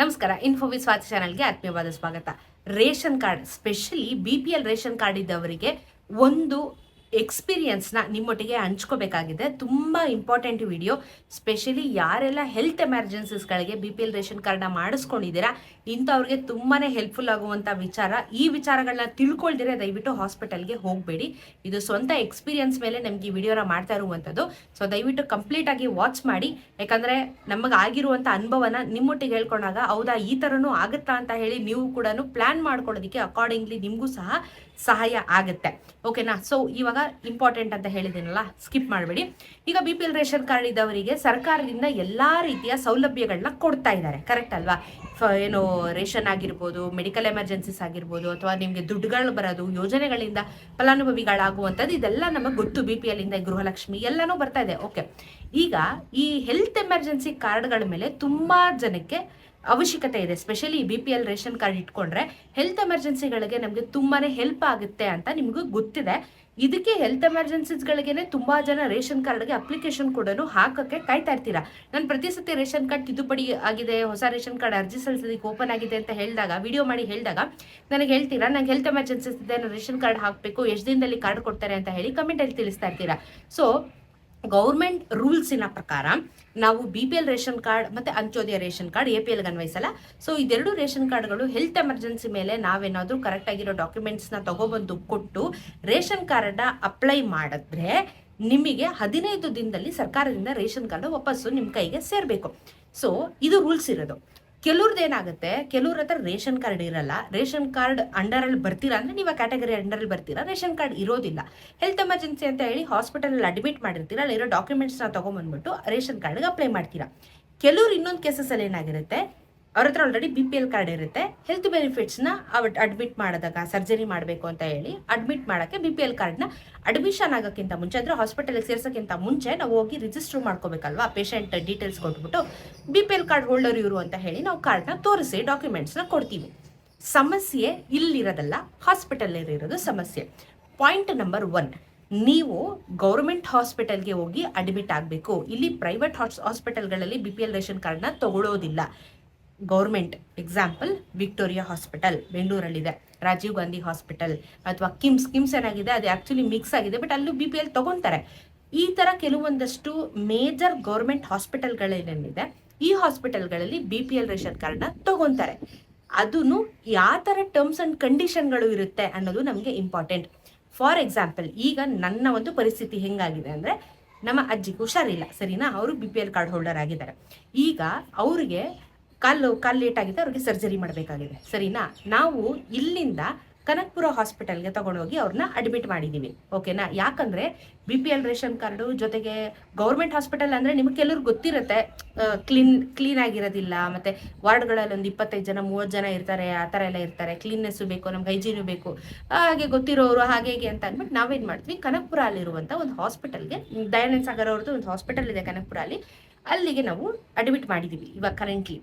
ನಮಸ್ಕಾರ ಇನ್ಫೋವಿ ಸ್ವಾತಿ ಚಾನಲ್ಗೆ ಆತ್ಮೀಯವಾದ ಸ್ವಾಗತ. Ration card specially B P L ration card ಇದ್ದವರಿಗೆ ಒಂದು ಎಕ್ಸ್ಪೀರಿಯನ್ಸ್ನ ನಿಮ್ಮೊಟ್ಟಿಗೆ ಹಂಚ್ಕೋಬೇಕಾಗಿದೆ. ತುಂಬ ಇಂಪಾರ್ಟೆಂಟ್ ವಿಡಿಯೋ ಸ್ಪೆಷಲಿ ಯಾರೆಲ್ಲ ಹೆಲ್ತ್ ಎಮರ್ಜೆನ್ಸೀಸ್ಗಳಿಗೆ ಬಿ ಪಿ ಎಲ್ ರೇಷನ್ ಕಾರ್ಡ್ನ ಮಾಡಿಸ್ಕೊಂಡಿದ್ದೀರಾ ಇಂಥವ್ರಿಗೆ ತುಂಬಾ ಹೆಲ್ಪ್ಫುಲ್ ಆಗುವಂಥ ವಿಚಾರ. ಈ ವಿಚಾರಗಳನ್ನ ತಿಳ್ಕೊಳ್ದಿರೆ ದಯವಿಟ್ಟು ಹಾಸ್ಪಿಟಲ್ಗೆ ಹೋಗಬೇಡಿ. ಇದು ಸ್ವಂತ ಎಕ್ಸ್ಪೀರಿಯನ್ಸ್ ಮೇಲೆ ನಮ್ಗೆ ಈ ವಿಡಿಯೋನ ಮಾಡ್ತಾ ಇರುವಂಥದ್ದು. ಸೊ ದಯವಿಟ್ಟು ಕಂಪ್ಲೀಟ್ ಆಗಿ ವಾಚ್ ಮಾಡಿ. ಯಾಕಂದ್ರೆ ನಮಗೆ ಆಗಿರುವಂಥ ಅನುಭವನ ನಿಮ್ಮೊಟ್ಟಿಗೆ ಹೇಳ್ಕೊಂಡಾಗ ಹೌದಾ, ಈ ಥರನೂ ಆಗುತ್ತಾ ಅಂತ ಹೇಳಿ ನೀವು ಕೂಡ ಪ್ಲಾನ್ ಮಾಡ್ಕೊಳ್ಳೋದಕ್ಕೆ ಅಕಾರ್ಡಿಂಗ್ಲಿ ನಿಮಗೂ ಸಹ ಸಹಾಯ ಆಗುತ್ತೆ. ಓಕೆನಾ ಸೊ ಇವಾಗ ಇಂಪಾರ್ಟೆಂಟ್ ಅಂತ ಹೇಳಿದ್ದೀನಲ್ಲ ಸ್ಕಿಪ್ ಮಾಡಬೇಡಿ. ಈಗ B P L ration card ಇದ್ದವರಿಗೆ ಸರ್ಕಾರದಿಂದ ಎಲ್ಲ ರೀತಿಯ ಸೌಲಭ್ಯಗಳನ್ನ ಕೊಡ್ತಾ ಇದ್ದಾರೆ. ಕರೆಕ್ಟ್ ಅಲ್ವಾ? ಫ- ಏನು ರೇಷನ್ ಆಗಿರ್ಬೋದು ಮೆಡಿಕಲ್ ಎಮರ್ಜೆನ್ಸೀಸ್ ಆಗಿರ್ಬೋದು, ಅಥವಾ ನಿಮಗೆ ದುಡ್ಡುಗಳು ಬರೋದು, ಯೋಜನೆಗಳಿಂದ ಫಲಾನುಭವಿಗಳಾಗುವಂಥದ್ದು, ಇದೆಲ್ಲ ನಮಗೆ ಗೊತ್ತು ಬಿ ಪಿ ಎಲ್ಲಿಂದ ಗೃಹಲಕ್ಷ್ಮಿ ಎಲ್ಲನೂ ಬರ್ತಾ ಇದೆ. ಓಕೆ ಈಗ ಈ ಹೆಲ್ತ್ ಎಮರ್ಜೆನ್ಸಿ ಕಾರ್ಡ್ಗಳ ಮೇಲೆ ತುಂಬ ಜನಕ್ಕೆ ಅವಶ್ಯಕತೆ ಇದೆ. Specially B P L ration card ಇಟ್ಕೊಂಡ್ರೆ ಹೆಲ್ತ್ ಎಮರ್ಜೆನ್ಸಿಗಳಿಗೆ ನಮಗೆ ತುಂಬಾ ಹೆಲ್ಪ್ ಆಗುತ್ತೆ ಅಂತ ನಿಮಗೂ ಗೊತ್ತಿದೆ. ಇದಕ್ಕೆ ಹೆಲ್ತ್ ಎಮರ್ಜೆನ್ಸೀಸ್ಗಳಿಗೇನೆ ತುಂಬಾ ಜನ ರೇಷನ್ ಕಾರ್ಡ್ಗೆ ಅಪ್ಲಿಕೇಶನ್ ಕೂಡ ಹಾಕಕ್ಕೆ ಕಾಯ್ತಾ ಇರ್ತೀರಾ? ನಾನು ಪ್ರತಿ ಸತಿ ರೇಷನ್ ಕಾರ್ಡ್ ತಿದ್ದುಪಡಿ ಆಗಿದೆ, ಹೊಸ ರೇಷನ್ ಕಾರ್ಡ್ ಅರ್ಜಿ ಸಲ್ಲಿಸೋದಕ್ಕೆ ಓಪನ್ ಆಗಿದೆ ಅಂತ ಹೇಳಿದಾಗ ವಿಡಿಯೋ ಮಾಡಿ ಹೇಳಿದಾಗ ನನಗೆ ಹೇಳ್ತೀರಾ? ನಂಗೆ ಹೆಲ್ತ್ ಎಮರ್ಜೆನ್ಸಿಸ್ ಇದೆ ರೇಷನ್ ಕಾರ್ಡ್ ಹಾಕಬೇಕು, ಎಷ್ಟು ದಿನದಲ್ಲಿ ಕಾರ್ಡ್ ಕೊಡ್ತಾರೆ ಅಂತ ಹೇಳಿ ಕಮೆಂಟಲ್ಲಿ ತಿಳಿಸ್ತಾ ಇರ್ತೀರಾ? ಸೊ ಗೌರ್ಮೆಂಟ್ ರೂಲ್ಸಿನ ಪ್ರಕಾರ ನಾವು B P L ration card ಮತ್ತೆ Antyodaya ration card A P ಎಲ್ಗೆ ಅನ್ವಯಿಸಲ್ಲ. ಸೊ ಇದೆರಡು ರೇಷನ್ ಕಾರ್ಡ್ಗಳು ಹೆಲ್ತ್ ಎಮರ್ಜೆನ್ಸಿ ಮೇಲೆ ನಾವೇನಾದ್ರೂ ಕರೆಕ್ಟ್ ಆಗಿರೋ ಡಾಕ್ಯುಮೆಂಟ್ಸ್ನ ತಗೊಬಂದು ಕೊಟ್ಟು ರೇಷನ್ ಕಾರ್ಡನ್ನ ಅಪ್ಲೈ ಮಾಡಿದ್ರೆ ನಿಮಗೆ ಹದಿನೈದು ದಿನದಲ್ಲಿ ಸರ್ಕಾರದಿಂದ ರೇಷನ್ ಕಾರ್ಡ್ ವಾಪಸ್ಸು ನಿಮ್ಮ ಕೈಗೆ ಸೇರಬೇಕು. ಸೊ ಇದು ರೂಲ್ಸ್ ಇರೋದು. ಕೆಲವ್ರದ್ದು ಏನಾಗುತ್ತೆ, ಕೆಲವ್ರ ಹತ್ರ ರೇಷನ್ ಕಾರ್ಡ್ ಇರಲ್ಲ, ರೇಷನ್ ಕಾರ್ಡ್ ಅಂಡರಲ್ಲಿ ಬರ್ತೀರಾ ಅಂದ್ರೆ ನೀವು ಕ್ಯಾಟಗರಿ ಅಂಡರಲ್ಲಿ ಬರ್ತೀರಾ, ರೇಷನ್ ಕಾರ್ಡ್ ಇರೋದಿಲ್ಲ. ಹೆಲ್ತ್ ಎಮರ್ಜೆನ್ಸಿ ಅಂತ ಹೇಳಿ ಹಾಸ್ಪಿಟಲ್ ಅಡ್ಮಿಟ್ ಮಾಡಿರ್ತೀರಾ ಅಲ್ಲಿರೋ ಡಾಕ್ಯುಮೆಂಟ್ಸ್ನ ತಗೊಂಡ್ಬಂದ್ಬಿಟ್ಟು ರೇಷನ್ ಕಾರ್ಡ್ಗೆ ಅಪ್ಲೈ ಮಾಡ್ತೀರಾ. ಕೆಲವ್ರು ಇನ್ನೊಂದು ಕೇಸಸಲ್ಲಿ ಏನಾಗಿರುತ್ತೆ ಅವ್ರ ಹತ್ರ already B P L card ಇರುತ್ತೆ. ಹೆಲ್ತ್ ಬೆನಿಫಿಟ್ಸ್ನ ಅಡ್ಮಿಟ್ ಮಾಡಿದಾಗ ಸರ್ಜರಿ ಮಾಡಬೇಕು ಅಂತ ಹೇಳಿ ಅಡ್ಮಿಟ್ ಮಾಡೋಕ್ಕೆ ಬಿ ಪಿ ಎಲ್ ಕಾರ್ಡ್ನ ಅಡ್ಮಿಷನ್ ಆಗೋಕ್ಕಿಂತ ಮುಂಚೆ ಅಂದರೆ ಹಾಸ್ಪಿಟಲ್ಗೆ ಸೇರ್ಸೋಕ್ಕಿಂತ ಮುಂಚೆ ನಾವು ಹೋಗಿ ರಿಜಿಸ್ಟರ್ ಮಾಡ್ಕೋಬೇಕಲ್ವಾ? ಪೇಷಂಟ್ ಡೀಟೇಲ್ಸ್ ಕೊಟ್ಬಿಟ್ಟು B P L card holder ಇವರು ಅಂತ ಹೇಳಿ ನಾವು ಕಾರ್ಡ್ನ ತೋರಿಸಿ ಡಾಕ್ಯುಮೆಂಟ್ಸ್ನ ಕೊಡ್ತೀವಿ. ಸಮಸ್ಯೆ ಇಲ್ಲಿರೋದಲ್ಲ ಹಾಸ್ಪಿಟಲ್ ಇರೋದು ಸಮಸ್ಯೆ. ಪಾಯಿಂಟ್ ನಂಬರ್ ಒನ್ ನೀವು ಗೌರ್ಮೆಂಟ್ ಹಾಸ್ಪಿಟಲ್ಗೆ ಹೋಗಿ ಅಡ್ಮಿಟ್ ಆಗಬೇಕು. ಇಲ್ಲಿ ಪ್ರೈವೇಟ್ ಹಾಸ್ಪಿಟಲ್ಗಳಲ್ಲಿ ಬಿ ಪಿ ಎಲ್ ರೇಷನ್ ಕಾರ್ಡ್ನ ತಗೊಳ್ಳೋದಿಲ್ಲ ಗೌರ್ಮೆಂಟ್ ಎಕ್ಸಾಂಪಲ್ ವಿಕ್ಟೋರಿಯಾ ಹಾಸ್ಪಿಟಲ್, ಬೆಂಗಳೂರಲ್ಲಿದೆ. ರಾಜೀವ್ ಗಾಂಧಿ ಹಾಸ್ಪಿಟಲ್ ಅಥವಾ ಕಿಮ್ಸ್ ಕಿಮ್ಸ್ ಏನಾಗಿದೆ, ಅದು ಆ್ಯಕ್ಚುಲಿ ಮಿಕ್ಸ್ ಆಗಿದೆ ಬಟ್ ಅಲ್ಲೂ ಬಿ ಪಿ ಎಲ್ ತಗೊಂತಾರೆ. ಈ ಥರ ಕೆಲವೊಂದಷ್ಟು ಮೇಜರ್ ಗೌರ್ಮೆಂಟ್ ಹಾಸ್ಪಿಟಲ್ಗಳೇನೇನಿದೆ ಈ ಹಾಸ್ಪಿಟಲ್ಗಳಲ್ಲಿ ಬಿ ಪಿ ಎಲ್ ರೇಷನ್ ಕಾರ್ಡ್ನ ತಗೊಂತಾರೆ. ಅದನ್ನು ಯಾವ ಥರ ಟರ್ಮ್ಸ್ ಆ್ಯಂಡ್ ಕಂಡೀಷನ್ಗಳು ಇರುತ್ತೆ ಅನ್ನೋದು ನಮಗೆ ಇಂಪಾರ್ಟೆಂಟ್ ಫಾರ್ ಎಕ್ಸಾಂಪಲ್ ಈಗ ನನ್ನ ಒಂದು ಪರಿಸ್ಥಿತಿ ಹೆಂಗಾಗಿದೆ ಅಂದರೆ, ನಮ್ಮ ಅಜ್ಜಿಗೆ ಹುಷಾರಿಲ್ಲ. ಸರಿನಾ? ಅವರು B P L card holder ಆಗಿದ್ದಾರೆ. ಈಗ ಅವರಿಗೆ ಕಾಲು ಕಾಲು ಲೇಟ್ ಆಗಿದೆ ಅವ್ರಿಗೆ ಸರ್ಜರಿ ಮಾಡಬೇಕಾಗಿದೆ. ಸರಿನಾ? ನಾವು ಇಲ್ಲಿಂದ ಕನಕ್ಪುರ ಹಾಸ್ಪಿಟಲ್ಗೆ ತಗೊಂಡೋಗಿ ಅವ್ರನ್ನ ಅಡ್ಮಿಟ್ ಮಾಡಿದ್ದೀವಿ ಓಕೆನಾ? ಯಾಕಂದ್ರೆ B P L ration card ಜೊತೆಗೆ ಗೌರ್ಮೆಂಟ್ ಹಾಸ್ಪಿಟಲ್ ಅಂದ್ರೆ ನಿಮ್ಗೆ ಕೆಲವ್ರಿಗೆ ಗೊತ್ತಿರುತ್ತೆ. ಕ್ಲೀನ್ ಕ್ಲೀನ್ ಆಗಿರೋದಿಲ್ಲ, ಮತ್ತೆ ವಾರ್ಡ್ಗಳಲ್ಲಿ ಒಂದು ಇಪ್ಪತ್ತೈದು ಜನ ಮೂವತ್ತು ಜನ ಇರ್ತಾರೆ, ಆ ಥರ ಎಲ್ಲ ಇರ್ತಾರೆ. ಕ್ಲೀನ್ನೆಸ್ಸು ಬೇಕು, ನಮ್ಗೆ ಹೈಜೀನು ಬೇಕು. ಹಾಗೆ ಗೊತ್ತಿರೋರು ಹಾಗೆ ಹೇಗೆ ಅಂತ ಅಂದ್ಬಿಟ್ಟು ನಾವೇನು ಮಾಡ್ತೀವಿ, ಕನಕ್ಪುರ ಅಲ್ಲಿರುವಂಥ ಒಂದು ಹಾಸ್ಪಿಟಲ್ಗೆ, ದಯಾನಂದ ಸಾಗರ್ ಅವ್ರದ್ದು ಒಂದು ಹಾಸ್ಪಿಟಲ್ ಇದೆ ಕನಕ್ಪುರ ಅಲ್ಲಿ, ಅಲ್ಲಿಗೆ ನಾವು ಅಡ್ಮಿಟ್ ಮಾಡಿದ್ದೀವಿ ಇವಾಗ ಕರೆಂಟ್ಲಿ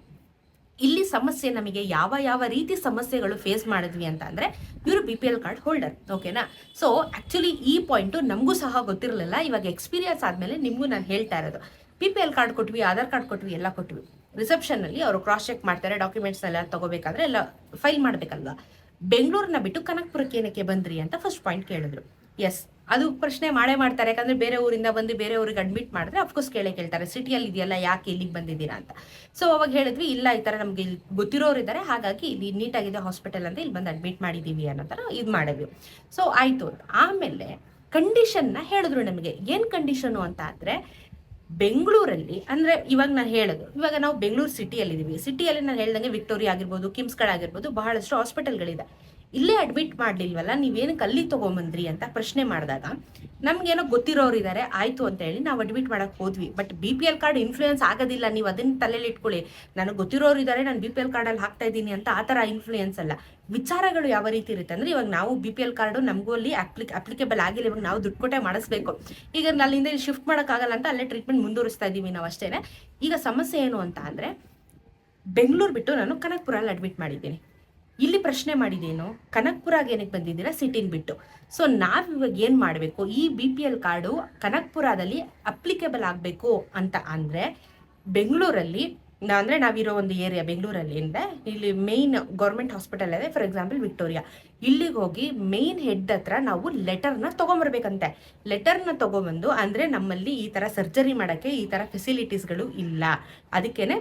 ಇಲ್ಲಿ ಸಮಸ್ಯೆ ನಮಗೆ ಯಾವ ಯಾವ ರೀತಿ ಸಮಸ್ಯೆಗಳು ಫೇಸ್ ಮಾಡಿದ್ವಿ ಅಂತ ಅಂದ್ರೆ ಇವರು B P L card holder ಓಕೆನಾ ಸೊ ಆಕ್ಚುಲಿ ಈ ಪಾಯಿಂಟು ನಮಗೂ ಸಹ ಗೊತ್ತಿರಲಿಲ್ಲ. ಇವಾಗ ಎಕ್ಸ್ಪೀರಿಯನ್ಸ್ ಆದಮೇಲೆ ನಿಮಗೂ ನಾನು ಹೇಳ್ತಾ ಇರೋದು. ಬಿ ಪಿ ಎಲ್ ಕಾರ್ಡ್ ಕೊಟ್ವಿ ಆಧಾರ್ ಕಾರ್ಡ್ ಕೊಟ್ವಿ, ಎಲ್ಲ ಕೊಟ್ವಿ. ರಿಸೆಪ್ಷನ್ ಅಲ್ಲಿ ಅವರು ಕ್ರಾಸ್ ಚೆಕ್ ಮಾಡ್ತಾರೆ ಡಾಕ್ಯುಮೆಂಟ್ಸ್ ಎಲ್ಲ ತಗೋಬೇಕಾದ್ರೆ ಎಲ್ಲ ಫೈಲ್ ಮಾಡಬೇಕಲ್ವಾ? ಬೆಂಗಳೂರನ್ನ ಬಿಟ್ಟು ಕನಕ್ಪುರಕ್ಕೆ ಏನಕ್ಕೆ ಬಂದ್ರಿ ಅಂತ ಫಸ್ಟ್ ಪಾಯಿಂಟ್ ಕೇಳಿದ್ರು. ಎಸ್ ಅದು ಪ್ರಶ್ನೆ ಮಾಡೇ ಮಾಡ್ತಾರೆ. ಯಾಕಂದ್ರೆ ಬೇರೆ ಊರಿಂದ ಬಂದು ಬೇರೆ ಊರಿಗೆ ಅಡ್ಮಿಟ್ ಮಾಡಿದ್ರೆ ಅಫ್ಕೋರ್ಸ್ ಕೇಳೇ ಕೇಳ್ತಾರೆ. ಸಿಟಿಯಲ್ಲಿ ಇದೆಯಲ್ಲ, ಯಾಕೆ ಇಲ್ಲಿಗೆ ಬಂದಿದ್ದೀರಾ ಅಂತ. ಸೊ ಅವಾಗ ಹೇಳಿದ್ವಿ, ಇಲ್ಲ ಈ ಥರ ನಮ್ಗೆ ಇಲ್ಲಿ ಗೊತ್ತಿರೋರು ಇದ್ದಾರೆ ಹಾಗಾಗಿ ಇಲ್ಲಿ ನೀಟಾಗಿದೆ ಹಾಸ್ಪಿಟಲ್ ಅಂತ ಇಲ್ಲಿ ಬಂದು ಅಡ್ಮಿಟ್ ಮಾಡಿದ್ದೀವಿ ಅನ್ನೋ ಥರ ಇದು ಮಾಡಿದ್ವಿ. ಸೊ ಆಯಿತು ಆಮೇಲೆ ಕಂಡೀಷನ್ನ ಹೇಳಿದ್ರು ನಮಗೆ. ಏನು ಕಂಡೀಷನು ಅಂತ ಆದರೆ ಬೆಂಗಳೂರಲ್ಲಿ, ಅಂದರೆ ಇವಾಗ ನಾನು ಹೇಳೋದು, ಇವಾಗ ನಾವು ಬೆಂಗಳೂರು ಸಿಟಿಯಲ್ಲಿದ್ದೀವಿ ಸಿಟಿಯಲ್ಲಿ ನಾನು ಹೇಳ್ದಂಗೆ ವಿಕ್ಟೋರಿಯಾ ಆಗಿರ್ಬೋದು ಕಿಮ್ಸ್ಗಳಾಗಿರ್ಬೋದು ಬಹಳಷ್ಟು ಹಾಸ್ಪಿಟಲ್ಗಳಿದೆ ಇಲ್ಲೇ ಅಡ್ಮಿಟ್ ಮಾಡ್ಲಿಲ್ವಲ್ಲ, ನೀವೇನು ಅಲ್ಲಿ ತಗೊಂಬಂದ್ರಿ ಅಂತ ಪ್ರಶ್ನೆ ಮಾಡಿದಾಗ, ನಮ್ಗೇನೋ ಗೊತ್ತಿರೋರು ಇದ್ದಾರೆ ಆಯ್ತು ಅಂತ ಹೇಳಿ ನಾವು ಅಡ್ಮಿಟ್ ಮಾಡಕ್ ಹೋದ್ವಿ. But B P L card influence ಆಗೋದಿಲ್ಲ, ನೀವು ಅದನ್ನ ತಲೆಯಲ್ಲಿ ಇಟ್ಕೊಳ್ಳಿ. ನನಗೆ ಗೊತ್ತಿರೋರು ಇದ್ದಾರೆ ನಾನು ಬಿ ಪಿ ಎಲ್ ಕಾರ್ಡಲ್ಲಿ ಹಾಕ್ತಾ ಇದ್ದೀನಿ ಅಂತ ಆ ಥರ ಇನ್ಫ್ಲೂಯೆನ್ಸ್ ಅಲ್ಲ. ವಿಚಾರಗಳು ಯಾವ ರೀತಿ ಇರುತ್ತೆ ಅಂದ್ರೆ, ಇವಾಗ ನಾವು ಬಿ ಪಿ ಎಲ್ ಕಾರ್ಡು ನಮಗೂ ಅಲ್ಲಿ ಅಪ್ಲಿಕ್ ಅಪ್ಲಿಕೇಬಲ್ ಆಗಿಲ್ಲ, ಇವಾಗ ನಾವು ದುಡ್ಡು ಕೊಟ್ಟೆ ಮಾಡಿಸ್ಬೇಕು. ಈಗ ಅಲ್ಲಿಂದ ಇಲ್ಲಿ ಶಿಫ್ಟ್ ಮಾಡೋಕ್ಕಾಗಲ್ಲ ಅಂತ ಅಲ್ಲೇ ಟ್ರೀಟ್ಮೆಂಟ್ ಮುಂದುವರಿಸ್ತಾ ಇದ್ದೀವಿ ನಾವು ಅಷ್ಟೇನೆ. ಈಗ ಸಮಸ್ಯೆ ಏನು ಅಂತ ಅಂದರೆ, ಬೆಂಗಳೂರು ಬಿಟ್ಟು ನಾನು ಕನಕ್ಪುರಲ್ಲಿ ಅಡ್ಮಿಟ್ ಮಾಡಿದ್ದೀನಿ. ಇಲ್ಲಿ ಪ್ರಶ್ನೆ ಮಾಡಿದೇನು? ಕನಕ್ಪುರಾಗೆ ಏನಕ್ಕೆ ಬಂದಿದ್ದೀರಾ? ಸಿಟಿನ್ ಬಿಟ್ಟು. ಸೊ ನಾವಿವಾಗ ಏನ್ ಮಾಡಬೇಕು? ಈ ಬಿ ಪಿ ಎಲ್ ಕಾರ್ಡು ಕನಕ್ಪುರದಲ್ಲಿ ಅಪ್ಲಿಕೇಬಲ್ ಆಗಬೇಕು ಅಂತ ಅಂದರೆ ಬೆಂಗಳೂರಲ್ಲಿ, ಅಂದರೆ ನಾವಿರೋ ಒಂದು ಏರಿಯಾ ಬೆಂಗಳೂರಲ್ಲಿ ಅಂದರೆ ಇಲ್ಲಿ ಮೇಯ್ನ್ ಗೌರ್ಮೆಂಟ್ ಹಾಸ್ಪಿಟಲ್ ಇದೆ ಫಾರ್ ಎಕ್ಸಾಂಪಲ್ ವಿಕ್ಟೋರಿಯಾ ಇಲ್ಲಿಗೆ ಹೋಗಿ ಮೇಯ್ನ್ ಹೆಡ್ ಹತ್ರ ನಾವು ಲೆಟರ್ನ ತೊಗೊಂಬರ್ಬೇಕಂತೆ. ಲೆಟರ್ನ ತೊಗೊಬಂದು, ಅಂದರೆ ನಮ್ಮಲ್ಲಿ ಈ ಥರ ಸರ್ಜರಿ ಮಾಡೋಕ್ಕೆ ಈ ಥರ ಫೆಸಿಲಿಟೀಸ್ಗಳು ಇಲ್ಲ. ಅದಕ್ಕೇನೆ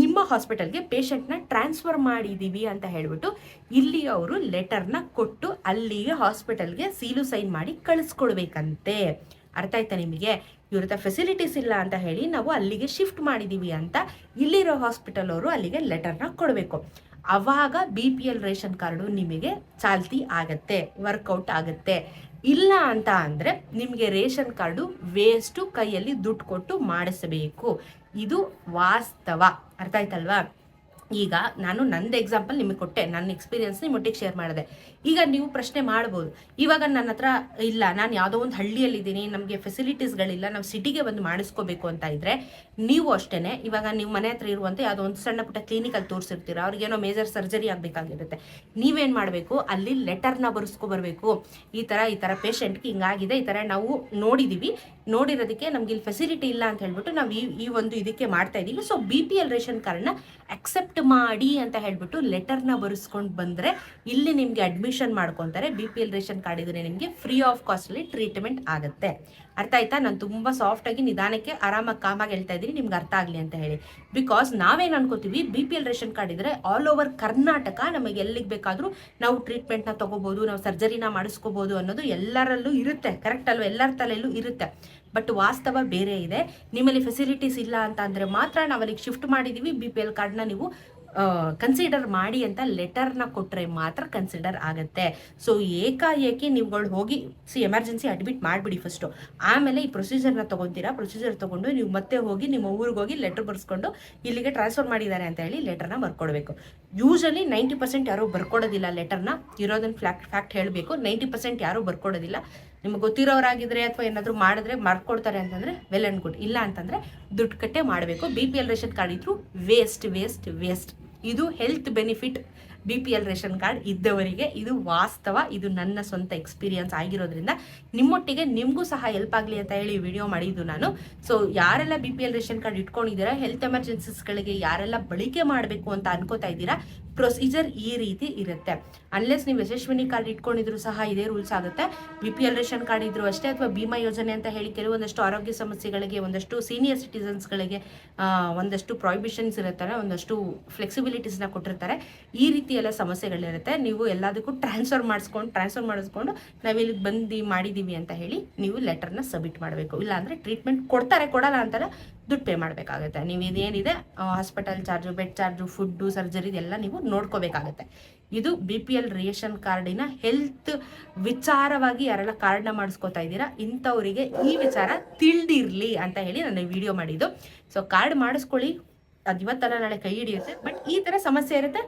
ನಿಮ್ಮ ಹಾಸ್ಪಿಟಲ್ಗೆ ಪೇಷಂಟ್ನ ಟ್ರಾನ್ಸ್ಫರ್ ಮಾಡಿದ್ದೀವಿ ಅಂತ ಹೇಳಿಬಿಟ್ಟು ಇಲ್ಲಿ ಅವರು ಲೆಟರ್ನ ಕೊಟ್ಟು ಅಲ್ಲಿಗೆ ಹಾಸ್ಪಿಟಲ್ಗೆ ಸೀಲು ಸೈನ್ ಮಾಡಿ ಕಳಿಸ್ಕೊಡ್ಬೇಕಂತೆ. ಅರ್ಥ ಆಯ್ತಾ ನಿಮಗೆ? ಇವ್ರ ಹತ್ರ ಫೆಸಿಲಿಟೀಸ್ ಇಲ್ಲ ಅಂತ ಹೇಳಿ ನಾವು ಅಲ್ಲಿಗೆ ಶಿಫ್ಟ್ ಮಾಡಿದ್ದೀವಿ ಅಂತ ಇಲ್ಲಿರೋ ಹಾಸ್ಪಿಟಲ್ ಅವರು ಅಲ್ಲಿಗೆ ಲೆಟರ್ನ ಕೊಡಬೇಕು. ಅವಾಗ B P L ration card ನಿಮಗೆ ಚಾಲ್ತಿ ಆಗತ್ತೆ ವರ್ಕೌಟ್ ಆಗುತ್ತೆ. ಇಲ್ಲ ಅಂತ ಅಂದರೆ ನಿಮಗೆ ರೇಷನ್ ಕಾರ್ಡು ವೇಸ್ಟು ಕೈಯಲ್ಲಿ ದುಡ್ಡು ಕೊಟ್ಟು ಮಾಡಿಸಬೇಕು. ಇದು ವಾಸ್ತವ. ಅರ್ಥ ಆಯ್ತಲ್ವಾ? ಈಗ ನಾನು ನಂದು ಎಕ್ಸಾಂಪಲ್ ನಿಮಗೆ ಕೊಟ್ಟೆ. ನನ್ನ ಎಕ್ಸ್ಪೀರಿಯನ್ಸ್ ನಿಮ್ಮೊಟ್ಟಿಗೆ ಶೇರ್ ಮಾಡಿದೆ. ಈಗ ನೀವು ಪ್ರಶ್ನೆ ಮಾಡ್ಬೋದು. ಇವಾಗ ನನ್ನ ಹತ್ರ ಇಲ್ಲ. ನಾನು ಯಾವುದೋ ಒಂದು ಹಳ್ಳಿಯಲ್ಲಿದ್ದೀನಿ. ನಮಗೆ ಫೆಸಿಲಿಟೀಸ್ಗಳಿಲ್ಲ ನಾವು ಸಿಟಿಗೆ ಬಂದು ಮಾಡಿಸ್ಕೋಬೇಕು ಅಂತ ಇದ್ರೆ ನೀವು ಅಷ್ಟೇ ಇವಾಗ ನೀವು ಮನೆ ಹತ್ರ ಇರುವಂಥ ಯಾವುದೋ ಒಂದು ಸಣ್ಣ ಪುಟ್ಟ ಕ್ಲಿನಿಕಲ್ಲಿ ತೋರಿಸಿರ್ತೀರ. ಅವ್ರಿಗೇನೋ ಮೇಜರ್ ಸರ್ಜರಿ ಆಗಬೇಕಾಗಿರುತ್ತೆ. ನೀವೇನು ಮಾಡಬೇಕು? ಅಲ್ಲಿ ಲೆಟರ್ನ ಬರೆಸ್ಕೊಬರ್ಬೇಕು ಈ ಥರ ಈ ಥರ ಪೇಷಂಟ್ಗೆ ಹಿಂಗಾಗಿದೆ. ಈ ಥರ ನಾವು ನೋಡಿದ್ದೀವಿ ನೋಡಿರೋದಕ್ಕೆ ನಮ್ಗೆ ಇಲ್ಲಿ ಫೆಸಿಲಿಟಿ ಇಲ್ಲ ಅಂತ ಹೇಳ್ಬಿಟ್ಟು ನಾವು ಈ ಈ ಒಂದು ಇದಕ್ಕೆ ಮಾಡ್ತಾ ಇದ್ದೀವಿ so B P L ration ಕಾರ್ಡ್ನ ಅಕ್ಸೆಪ್ಟ್ ಮಾಡಿ ಅಂತ ಹೇಳ್ಬಿಟ್ಟು ಲೆಟರ್ನ ಬರೆಸ್ಕೊಂಡು ಬಂದರೆ ಇಲ್ಲಿ ನಿಮಗೆ ಅಡ್ಮಿಷನ್ ಮಾಡ್ಕೊತಾರೆ. B P L ration card ಇದ್ರೆ ನಿಮಗೆ ಫ್ರೀ ಆಫ್ ಕಾಸ್ಟಲ್ಲಿ ಟ್ರೀಟ್ಮೆಂಟ್ ಆಗುತ್ತೆ. ಅರ್ಥ ಆಯ್ತಾ? ನಾನು ತುಂಬ ಸಾಫ್ಟಾಗಿ ನಿಧಾನಕ್ಕೆ ಆರಾಮಾಗಿ ಕಾಮಾಗಿ ಹೇಳ್ತಾ ಇದ್ದೀನಿ ನಿಮ್ಗೆ ಅರ್ಥ ಆಗಲಿ ಅಂತ ಹೇಳಿ. ಬಿಕಾಸ್ ನಾವೇನು ಅನ್ಕೋತೀವಿ B P L ration card ಇದ್ರೆ ಆಲ್ ಓವರ್ ಕರ್ನಾಟಕ ನಮಗೆ ಎಲ್ಲಿಗೆ ಬೇಕಾದರೂ ನಾವು ಟ್ರೀಟ್ಮೆಂಟ್ನ ತೊಗೋಬೋದು, ನಾವು ಸರ್ಜರಿನ ಮಾಡಿಸ್ಕೋಬೋದು ಅನ್ನೋದು ಎಲ್ಲರಲ್ಲೂ ಇರುತ್ತೆ. ಕರೆಕ್ಟ್ ಅಲ್ವಾ? ಎಲ್ಲರ ತಲೆಯಲ್ಲೂ ಇರುತ್ತೆ. ಬಟ್ ವಾಸ್ತವ ಬೇರೆ ಇದೆ. ನಿಮ್ಮಲ್ಲಿ ಫೆಸಿಲಿಟೀಸ್ ಇಲ್ಲ ಅಂತ ಅಂದರೆ ಮಾತ್ರ ನಾವು ಅಲ್ಲಿಗೆ ಶಿಫ್ಟ್ ಮಾಡಿದ್ದೀವಿ ಬಿ ಪಿ ಎಲ್ ಕಾರ್ಡ್ನ ನೀವು ಕನ್ಸಿಡರ್ ಮಾಡಿ ಅಂತ ಲೆಟರ್ನ ಕೊಟ್ಟರೆ ಮಾತ್ರ ಕನ್ಸಿಡರ್ ಆಗುತ್ತೆ. ಸೊ ಏಕಾಏಕಿ ನೀವುಗಳು ಹೋಗಿ ಸಿ ಎಮರ್ಜೆನ್ಸಿ ಅಡ್ಮಿಟ್ ಮಾಡಿಬಿಡಿ ಫಸ್ಟು ಆಮೇಲೆ ಈ ಪ್ರೊಸೀಜರ್ನ ತೊಗೊತೀರಾ? ಪ್ರೊಸೀಜರ್ ತೊಗೊಂಡು ನೀವು ಮತ್ತೆ ಹೋಗಿ ನಿಮ್ಮ ಊರಿಗೆ ಹೋಗಿ ಲೆಟರ್ ಬರ್ಸ್ಕೊಂಡು ಇಲ್ಲಿಗೆ ಟ್ರಾನ್ಸ್ಫರ್ ಮಾಡಿದ್ದಾರೆ ಅಂತ ಹೇಳಿ ಲೆಟರ್ನ ಬರ್ಕೊಡ್ಬೇಕು. ಯೂಶಲಿ ನೈಂಟಿ ಪರ್ಸೆಂಟ್ ಯಾರೂ ಬರ್ಕೊಡೋದಿಲ್ಲ ಲೆಟರ್ನ ಇರೋದನ್ನ ಫ್ಯಾಕ್ಟ್ ಫ್ಯಾಕ್ಟ್ ಹೇಳಬೇಕು. ನೈಂಟಿ ಪರ್ಸೆಂಟ್ ಯಾರೂ ಬರ್ಕೊಡೋದಿಲ್ಲ. ನಿಮ್ಗೆ ಗೊತ್ತಿರೋರಾಗಿದ್ರೆ ಅಥವಾ ಏನಾದರೂ ಮಾಡಿದ್ರೆ ಮಾಡ್ಕೊಡ್ತಾರೆ ಅಂತಂದರೆ ವೆಲ್ ಆ್ಯಂಡ್ ಗುಡ್ ಇಲ್ಲ ಅಂತಂದರೆ ದುಡ್ಡು ಕಟ್ಟೆ ಮಾಡಬೇಕು. B P L ration card ಇದ್ರು ವೇಸ್ಟ್ ವೇಸ್ಟ್ ವೇಸ್ಟ್ ಇದು health benefit B P L ration card ಇದ್ದವರಿಗೆ ಇದು ವಾಸ್ತವ, ಇದು ನನ್ನ ಸ್ವಂತ ಎಕ್ಸ್ಪೀರಿಯನ್ಸ್ ಆಗಿರೋದ್ರಿಂದ ನಿಮ್ಮೊಟ್ಟಿಗೆ ನಿಮಗೂ ಸಹ ಹೆಲ್ಪ್ ಆಗಲಿ ಅಂತ ಹೇಳಿ ವಿಡಿಯೋ ಮಾಡಿದ್ದು ನಾನು. ಸೊ ಯಾರೆಲ್ಲ B P L ration card ಇಟ್ಕೊಂಡಿದ್ದೀರಾ health ಎಮರ್ಜೆನ್ಸಿಸ್ಗಳಿಗೆ ಯಾರೆಲ್ಲ ಬಳಕೆ ಮಾಡಬೇಕು ಅಂತ ಅನ್ಕೋತಾ ಇದ್ದೀರಾ ಪ್ರೊಸೀಜರ್ ಈ ರೀತಿ ಇರುತ್ತೆ. ಅನ್ಲೆಸ್ ನೀವು ಯಶಸ್ವಿನಿ ಕಾರ್ಡ್ ಇಟ್ಕೊಂಡಿದ್ರು ಸಹ ಇದೇ ರೂಲ್ಸ್ ಆಗುತ್ತೆ. B P L ration card ಇದ್ರು ಅಷ್ಟೇ, ಅಥವಾ ಭೀಮಾ ಯೋಜನೆ ಅಂತ ಹೇಳಿ ಕೆಲವೊಂದಷ್ಟು ಆರೋಗ್ಯ ಸಮಸ್ಯೆಗಳಿಗೆ, ಒಂದಷ್ಟು ಸೀನಿಯರ್ ಸಿಟಿಸನ್ಸ್ಗಳಿಗೆ ಒಂದಷ್ಟು ಪ್ರಾಹಿಬಿಷನ್ಸ್ ಇರುತ್ತಾರೆ, ಒಂದಷ್ಟು ಫ್ಲೆಕ್ಸಿಬಿಲಿಟೀಸ್ನ ಕೊಟ್ಟಿರ್ತಾರೆ. ಈ ರೀತಿ ಎಲ್ಲ ಸಮಸ್ಯೆಗಳಿರುತ್ತೆ. ನೀವು ಎಲ್ಲದಕ್ಕೂ ಟ್ರಾನ್ಸ್ಫರ್ ಮಾಡಿಸ್ಕೊಂಡು ಟ್ರಾನ್ಸ್ಫರ್ ಮಾಡಿಸ್ಕೊಂಡು ನಾವಿಲ್ಲಿ ಬಂದು ಮಾಡಿದ್ದೀವಿ ಅಂತ ಹೇಳಿ ನೀವು ಲೆಟರ್ನ ಸಬ್ಮಿಟ್ ಮಾಡಬೇಕು. ಇಲ್ಲಾಂದರೆ ಟ್ರೀಟ್ಮೆಂಟ್ ಕೊಡ್ತಾರೆ, ಕೊಡಲ್ಲ ಅಂತಾರೆ ದುಡ್ಡು ಪೇ ಮಾಡಬೇಕಾಗುತ್ತೆ. ನೀವು ಇದೇನಿದೆ hospital charge bed charge food surgery ಇದೆಲ್ಲ ನೀವು ನೋಡ್ಕೋಬೇಕಾಗುತ್ತೆ. ಇದು ಬಿ ಪಿ ಎಲ್ ರೇಷನ್ ಕಾರ್ಡಿನ ಹೆಲ್ತ್ ವಿಚಾರವಾಗಿ ಯಾರೆಲ್ಲ ಕಾರ್ಡ್ನ ಮಾಡಿಸ್ಕೋತಾ ಇದ್ದೀರಾ, ಇಂಥವರಿಗೆ ಈ ವಿಚಾರ ತಿಳಿದಿರಲಿ ಅಂತ ಹೇಳಿ ನಾನು ವಿಡಿಯೋ ಮಾಡಿದ್ದು. ಸೊ ಕಾರ್ಡ್ ಮಾಡಿಸ್ಕೊಳ್ಳಿ. ಅದು ಇವತ್ತಲ್ಲ, ನಾಳೆ ಕೈ ಹಿಡಿಯುತ್ತೆ. ಬಟ್ ಈ ಥರ ಸಮಸ್ಯೆ ಇರುತ್ತೆ,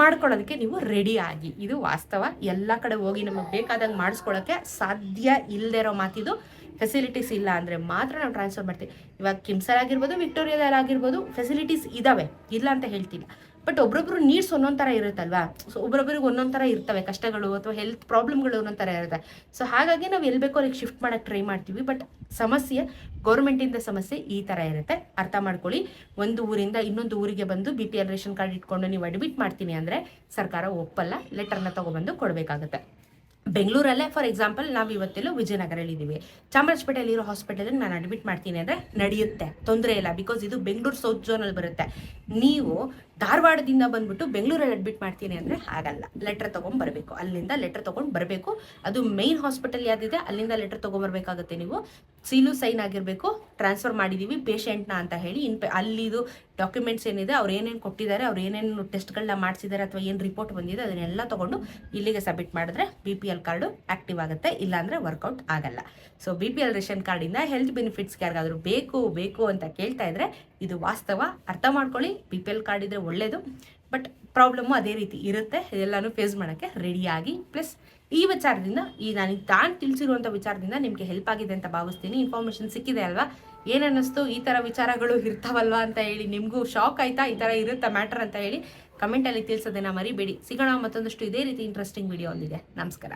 ಮಾಡ್ಕೊಳ್ಳೋದಕ್ಕೆ ನೀವು ರೆಡಿ ಆಗಿ. ಇದು ವಾಸ್ತವ. ಎಲ್ಲ ಕಡೆ ಹೋಗಿ ನಮಗೆ ಬೇಕಾದಂಗೆ ಮಾಡಿಸ್ಕೊಳ್ಳೋಕ್ಕೆ ಸಾಧ್ಯ ಇಲ್ಲದೆ ಇರೋ ಮಾತಿದು. ಫೆಸಿಲಿಟೀಸ್ ಇಲ್ಲ ಅಂದರೆ ಮಾತ್ರ ನಾವು ಟ್ರಾನ್ಸ್ಫರ್ ಮಾಡ್ತೀವಿ. ಇವಾಗ ಕಿಮ್ಸಲ್ ವಿಕ್ಟೋರಿಯಾದಲ್ಲಿ ಆಗಿರ್ಬೋದು ಫೆಸಿಲಿಟೀಸ್ ಇದ್ದಾವೆ ಇಲ್ಲ ಅಂತ ಹೇಳ್ತಿಲ್ಲ. ಬಟ್ ಒಬ್ಬೊಬ್ರು ನೀಡ್ಸ್ ಒಂದೊಂದು ಥರ ಇರುತ್ತಲ್ವಾ? ಸೊ ಒಬ್ಬೊಬ್ರಿಗೆ ಒಂದೊಂದು ಥರ ಇರ್ತವೆ ಕಷ್ಟಗಳು ಅಥವಾ ಹೆಲ್ತ್ ಪ್ರಾಬ್ಲಮ್ಗಳು ಒಂದೊಂದು ಥರ ಇರುತ್ತೆ. ಸೊ ಹಾಗಾಗಿ ನಾವು ಎಲ್ಲಿ ಬೇಕೋ ಅವ್ರಿಗೆ ಶಿಫ್ಟ್ ಮಾಡೋಕ್ಕೆ ಟ್ರೈ ಮಾಡ್ತೀವಿ. ಬಟ್ ಸಮಸ್ಯೆ ಗೌರ್ಮೆಂಟಿಂದ ಸಮಸ್ಯೆ ಈ ಥರ ಇರುತ್ತೆ. ಅರ್ಥ ಮಾಡ್ಕೊಳ್ಳಿ. ಒಂದು ಊರಿಂದ ಇನ್ನೊಂದು ಊರಿಗೆ ಬಂದು B P L ration card ಇಟ್ಕೊಂಡು ನೀವು ಅಡ್ಮಿಟ್ ಮಾಡ್ತೀನಿ ಅಂದರೆ ಸರ್ಕಾರ ಒಪ್ಪಲ್ಲ ಲೆಟರ್ನ ತೊಗೊಬಂದು ಕೊಡಬೇಕಾಗುತ್ತೆ. ಬೆಂಗಳೂರಲ್ಲೇ ಫಾರ್ ಎಕ್ಸಾಂಪಲ್ ನಾವು ಇವತ್ತೆಲ್ಲೋ ವಿಜಯನಗರಲ್ಲಿದ್ದೀವಿ. ಚಾಮರಾಜಪೇಟೆಯಲ್ಲಿ ಇರೋ ಹಾಸ್ಪಿಟಲಿಗೆ ನಾನು ಅಡ್ಮಿಟ್ ಮಾಡ್ತೀನಿ ಅಂದರೆ ನಡೆಯುತ್ತೆ. ತೊಂದರೆ ಇಲ್ಲ ಬಿಕಾಸ್ ಇದು ಬೆಂಗಳೂರು ಸೌತ್ ಝೋನಲ್ಲಿ ಬರುತ್ತೆ. ನೀವು ಧಾರವಾಡದಿಂದ ಬಂದ್ಬಿಟ್ಟು ಬೆಂಗಳೂರಲ್ಲಿ ಅಡ್ಮಿಟ್ ಮಾಡ್ತೀನಿ ಅಂದರೆ ಆಗಲ್ಲ ಲೆಟರ್ ತೊಗೊಂಡ್ಬರ್ಬೇಕು ಅಲ್ಲಿಂದ ಲೆಟರ್ ತೊಗೊಂಡು ಬರಬೇಕು. ಅದು ಮೇನ್ ಹಾಸ್ಪಿಟಲ್ ಯಾವುದಿದೆ, ಅಲ್ಲಿಂದ ಲೆಟರ್ ತೊಗೊಂಬರ್ಬೇಕಾಗುತ್ತೆ ನೀವು. ಸೀಲು ಸೈನ್ ಆಗಿರಬೇಕು. ಟ್ರಾನ್ಸ್ಫರ್ ಮಾಡಿದ್ದೀವಿ ಪೇಷೆಂಟ್ನ ಅಂತ ಹೇಳಿ ಇನ್ ಅಲ್ಲಿದು ಡಾಕ್ಯುಮೆಂಟ್ಸ್ ಏನಿದೆ, ಅವ್ರು ಏನೇನು ಕೊಟ್ಟಿದ್ದಾರೆ, ಅವ್ರು ಏನೇನು ಟೆಸ್ಟ್ಗಳನ್ನ ಮಾಡಿಸಿದ್ದಾರೆ ಅಥವಾ ಏನು ರಿಪೋರ್ಟ್ ಬಂದಿದೆ, ಅದನ್ನೆಲ್ಲ ತೊಗೊಂಡು ಇಲ್ಲಿಗೆ ಸಬ್ಮಿಟ್ ಮಾಡಿದ್ರೆ B P L card active ಆಗುತ್ತೆ. ಇಲ್ಲಾಂದರೆ ವರ್ಕೌಟ್ ಆಗಲ್ಲ. So B P L ration ಕಾರ್ಡಿಂದ ಹೆಲ್ತ್ ಬೆನಿಫಿಟ್ಸ್ಗೆ ಯಾರಿಗಾದರೂ ಬೇಕು ಬೇಕು ಅಂತ ಕೇಳ್ತಾ ಇದ್ರೆ ಇದು ವಾಸ್ತವ. ಅರ್ಥ ಮಾಡ್ಕೊಳ್ಳಿ. ಬಿ ಪಿ ಎಲ್ ಕಾರ್ಡ್ ಇದ್ರೆ ಒಳ್ಳೇದು. ಬಟ್ ಪ್ರಾಬ್ಲಮ್ಮು ಅದೇ ರೀತಿ ಇರುತ್ತೆ. ಇದೆಲ್ಲನೂ ಫೇಸ್ ಮಾಡೋಕ್ಕೆ ರೆಡಿಯಾಗಿ ಪ್ಲಸ್ ಈ ವಿಚಾರದಿಂದ, ಈ ನನಗೆ ತಾನು ತಿಳಿಸಿರುವಂಥ ವಿಚಾರದಿಂದ ನಿಮಗೆ ಹೆಲ್ಪ್ ಆಗಿದೆ ಅಂತ ಭಾವಿಸ್ತೀನಿ. ಇನ್ಫಾರ್ಮೇಷನ್ ಸಿಕ್ಕಿದೆ ಅಲ್ವಾ? ಏನನ್ನಿಸ್ತು? ಈ ಥರ ವಿಚಾರಗಳು ಇರ್ತಾವಲ್ವಾ ಅಂತ ಹೇಳಿ ನಿಮಗೂ ಶಾಕ್ ಆಯ್ತಾ? ಈ ಥರ ಇರುತ್ತಾ ಮ್ಯಾಟರ್ ಅಂತ ಹೇಳಿ ಕಮೆಂಟಲ್ಲಿ ತಿಳಿಸೋದೇನ ಮರಿಬೇಡಿ. ಸಿಗೋಣ ಮತ್ತೊಂದಷ್ಟು ಇದೇ ರೀತಿ ಇಂಟ್ರೆಸ್ಟಿಂಗ್ ವಿಡಿಯೋ ಒಂದಿದೆ ನಮಸ್ಕಾರ.